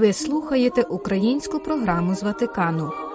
Ви слухаєте українську програму з Ватикану.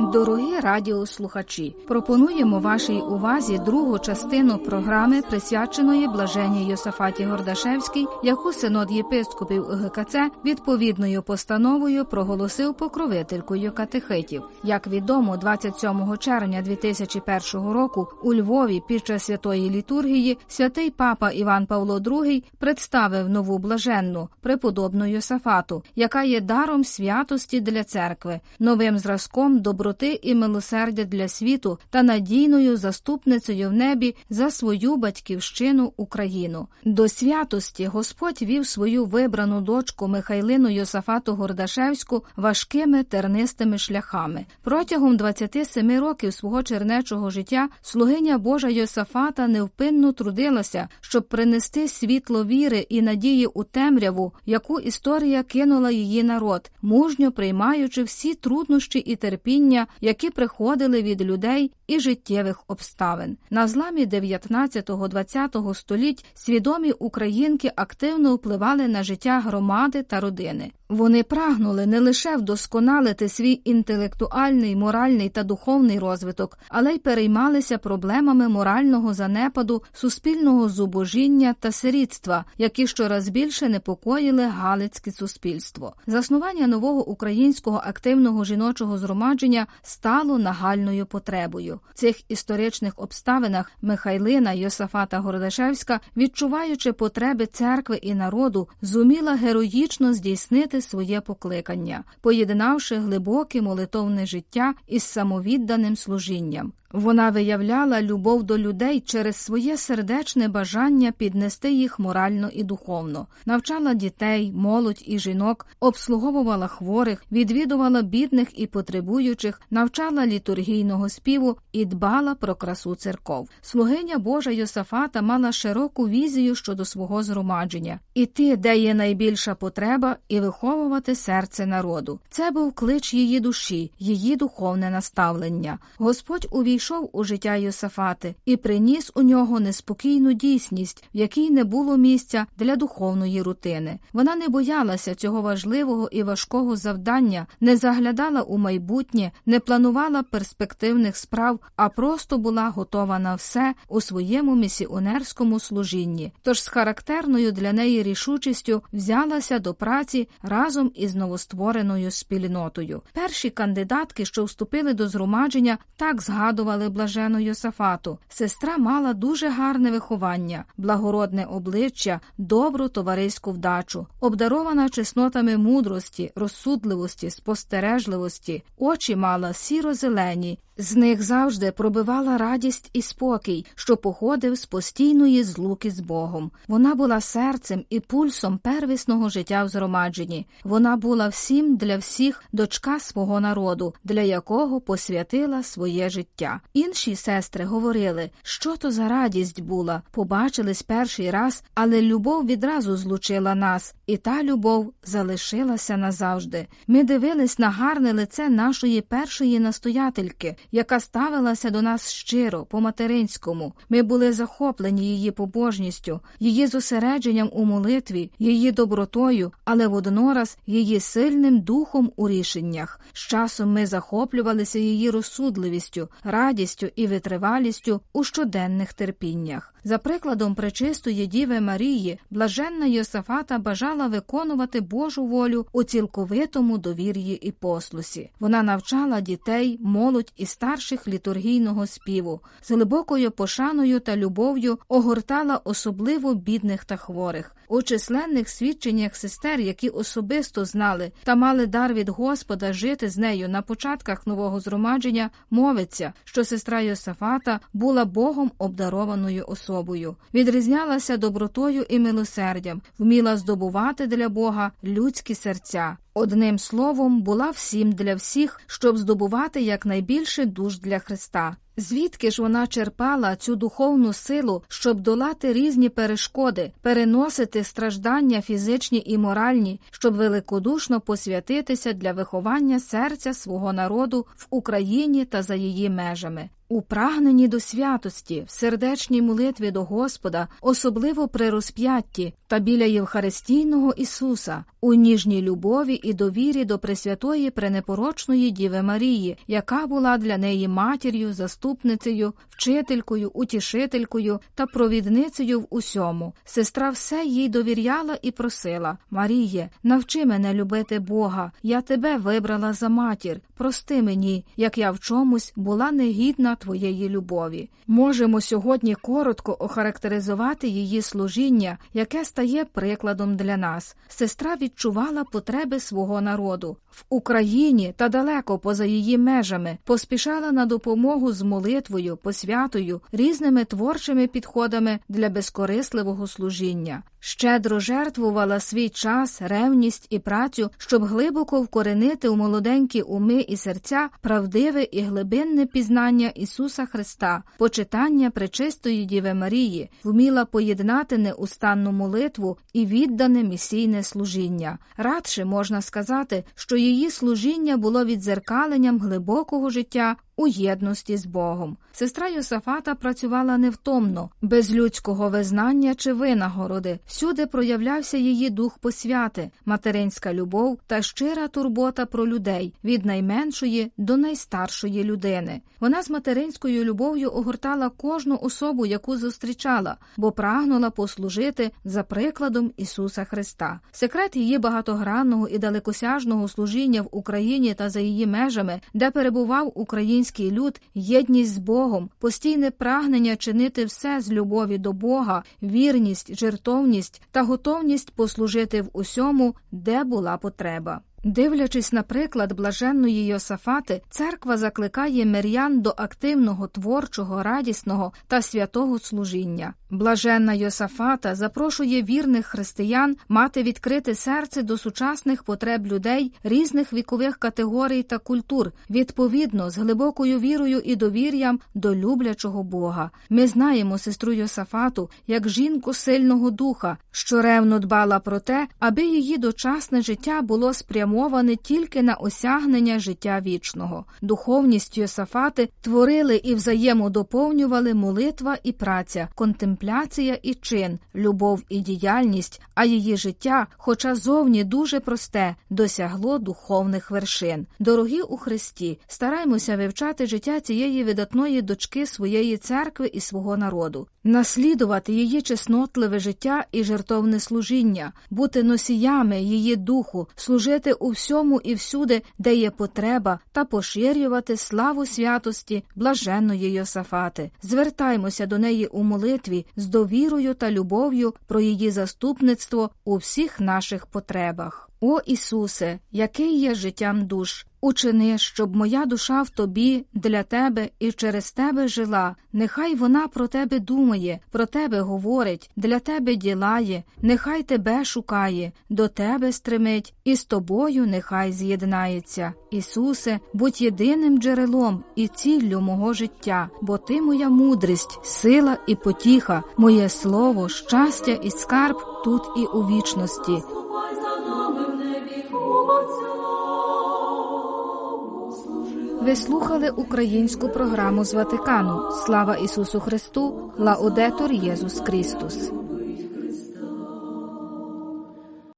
Дорогі радіослухачі, пропонуємо вашій увазі другу частину програми, присвяченої блаженній Йосафаті Гордашевській, яку синод єпископів ГКЦ відповідною постановою проголосив покровителькою катехитів. Як відомо, 27 червня 2001 року у Львові під час святої літургії святий папа Іван Павло II представив нову блаженну преподобну Йосафату, яка є даром святості для церкви, новим зразком доброти і милосердя для світу та надійною заступницею в небі за свою батьківщину Україну. До святості Господь вів свою вибрану дочку Михайлину Йосафату Гордашевську важкими тернистими шляхами. Протягом 27 років свого чернечого життя слугиня Божа Йосафата невпинно трудилася, щоб принести світло віри і надії у темряву, яку історія кинула її народ, мужньо приймаючи всі труднощі і терпіння які приходили від людей і життєвих обставин. На зламі 19-20 століть свідомі українки активно впливали на життя громади та родини. Вони прагнули не лише вдосконалити свій інтелектуальний, моральний та духовний розвиток, але й переймалися проблемами морального занепаду, суспільного зубожіння та сирітства, які щораз більше непокоїли галицьке суспільство. Заснування нового українського активного жіночого згромадження стало нагальною потребою. В цих історичних обставинах Михайлина Йосафата Городашевська, відчуваючи потреби церкви і народу, зуміла героїчно здійснити своє покликання, поєднавши глибоке молитовне життя із самовідданим служінням. Вона виявляла любов до людей через своє сердечне бажання піднести їх морально і духовно, навчала дітей, молодь і жінок, обслуговувала хворих, відвідувала бідних і потребуючих, навчала літургійного співу і дбала про красу церков. Слугиня Божа Йосафата мала широку візію щодо свого згромадження іти, де є найбільша потреба, і виховувати серце народу. Це був клич її душі, її духовне наставлення. Господь увійшов у життя Йосафати і приніс у нього неспокійну дійсність, в якій не було місця для духовної рутини. Вона не боялася цього важливого і важкого завдання, не заглядала у майбутнє, не планувала перспективних справ, а просто була готова на все у своєму місіонерському служінні. Тож з характерною для неї рішучістю взялася до праці разом із новоствореною спільнотою. Перші кандидатки, що вступили до згромадження, так згадували блажену Йосафату. Сестра мала дуже гарне виховання, благородне обличчя, добру товариську вдачу, обдарована чеснотами мудрості, розсудливості, спостережливості, очі мала сіро-зелені, з них завжди пробивала радість і спокій, що походив з постійної злуки з Богом. Вона була серцем і пульсом первісного життя в згромадженні. Вона була всім для всіх дочка свого народу, для якого посвятила своє життя. Інші сестри говорили, що то за радість була. Побачились перший раз, але любов відразу злучила нас, і та любов залишилася назавжди. Ми дивились на гарне лице нашої першої настоятельки яка ставилася до нас щиро, по материнському. Ми були захоплені її побожністю, її зосередженням у молитві, її добротою, але воднораз її сильним духом у рішеннях. З часом ми захоплювалися її розсудливістю, радістю і витривалістю у щоденних терпіннях. За прикладом пречистої Діви Марії, блаженна Йосафата бажала виконувати Божу волю у цілковитому довір'ї і послусі. Вона навчала дітей, молодь і старших літургійного співу, з глибокою пошаною та любов'ю огортала особливо бідних та хворих. У численних свідченнях сестер, які особисто знали та мали дар від Господа жити з нею на початках нового згромадження, мовиться, що сестра Йосафата була Богом обдарованою особою, відрізнялася добротою і милосердям, вміла здобувати для Бога людські серця. Одним словом, була всім для всіх, щоб здобувати якнайбільше душ для Христа. Звідки ж вона черпала цю духовну силу, щоб долати різні перешкоди, переносити страждання фізичні і моральні, щоб великодушно посвятитися для виховання серця свого народу в Україні та за її межами? У прагненні до святості, в сердечній молитві до Господа, особливо при розп'ятті та біля Євхаристійного Ісуса, у ніжній любові і довірі до Пресвятої Пренепорочної Діви Марії, яка була для неї матір'ю, заступницею, вчителькою, утішителькою та провідницею в усьому. Сестра все їй довіряла і просила Маріє, навчи мене любити Бога, я тебе вибрала за матір. Прости мені, як я в чомусь була негідна твоєї любові. Можемо сьогодні коротко охарактеризувати її служіння, яке стає прикладом для нас. Сестра відчувала потреби свого народу в Україні та далеко поза її межами, поспішала на допомогу з молитвою, посвятою, різними творчими підходами для безкорисливого служіння. Щедро жертвувала свій час, ревність і працю, щоб глибоко вкоренити у молоденькі уми і серця правдиве і глибинне пізнання Ісуса Христа, почитання пречистої Діви Марії, вміла поєднати неустанну молитву і віддане місійне служіння. Радше можна сказати, що її служіння було відзеркаленням глибокого життя у єдності з Богом. Сестра Йосафата працювала невтомно, без людського визнання чи винагороди. Всюди проявлявся її дух посвяти, материнська любов та щира турбота про людей від найменшої до найстаршої людини. Вона з материнською любов'ю огортала кожну особу, яку зустрічала, бо прагнула послужити за прикладом Ісуса Христа. Секрет її багатогранного і далекосяжного служіння в Україні та за її межами, де перебував український людський люд, єдність з Богом, постійне прагнення чинити все з любові до Бога, вірність, жертовність та готовність послужити в усьому, де була потреба. Дивлячись на приклад блаженної Йосафати, церква закликає мирян до активного, творчого, радісного та святого служіння. Блаженна Йосафата запрошує вірних християн мати відкрите серце до сучасних потреб людей різних вікових категорій та культур, відповідно з глибокою вірою і довір'ям до люблячого Бога. Ми знаємо сестру Йосафату як жінку сильного духа, що ревно дбала про те, аби її дочасне життя було спрямоване тільки на осягнення життя вічного. Духовність Йосафати творили і взаємодоповнювали молитва і праця, контемпляція і чин, любов і діяльність, а її життя, хоча зовні дуже просте, досягло духовних вершин. Дорогі у Христі, стараймося вивчати життя цієї видатної дочки своєї церкви і свого народу, наслідувати її чеснотливе життя і жертовне служіння, бути носіями її духу, служити у всьому і всюди, де є потреба, та поширювати славу святості блаженної Йосафати. Звертаймося до неї у молитві з довірою та любов'ю про її заступництво у всіх наших потребах. О Ісусе, який є життям душ, учини, щоб моя душа в тобі для тебе і через тебе жила. Нехай вона про тебе думає, про тебе говорить, для тебе ділає, нехай тебе шукає, до тебе стримить, і з тобою нехай з'єднається. Ісусе, будь єдиним джерелом і ціллю мого життя, бо ти моя мудрість, сила і потіха, моє слово, щастя і скарб тут і у вічності. Ви слухали українську програму з Ватикану. Слава Ісусу Христу, Лаудетур Єсус Христос.